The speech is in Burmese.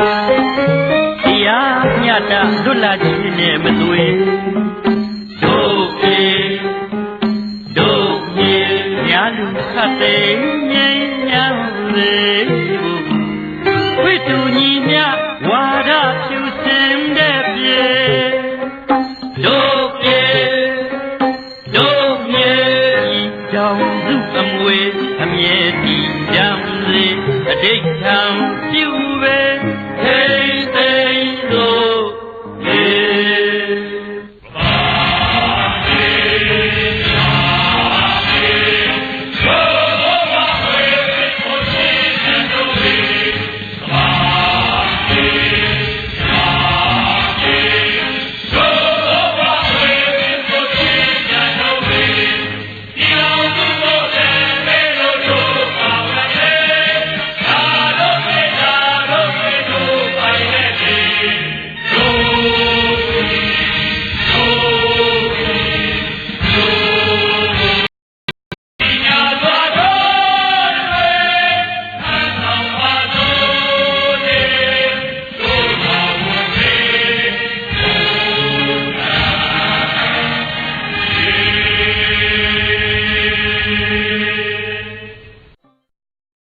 တရားမျှတလွတ်လပ်ခြင်းနဲ့မသွေဒုက္ခဒုက္ခညာလူခတ်တဲ့ငြိမ်းချမ်းလေးဝိတူညီမြဝါဒဖြူစင်တဲ့ပြေဒုက္ခဒုက္ခကြောင့်သူအမွေအမြဲတည်ကြံလေအတိတ်ကံပြု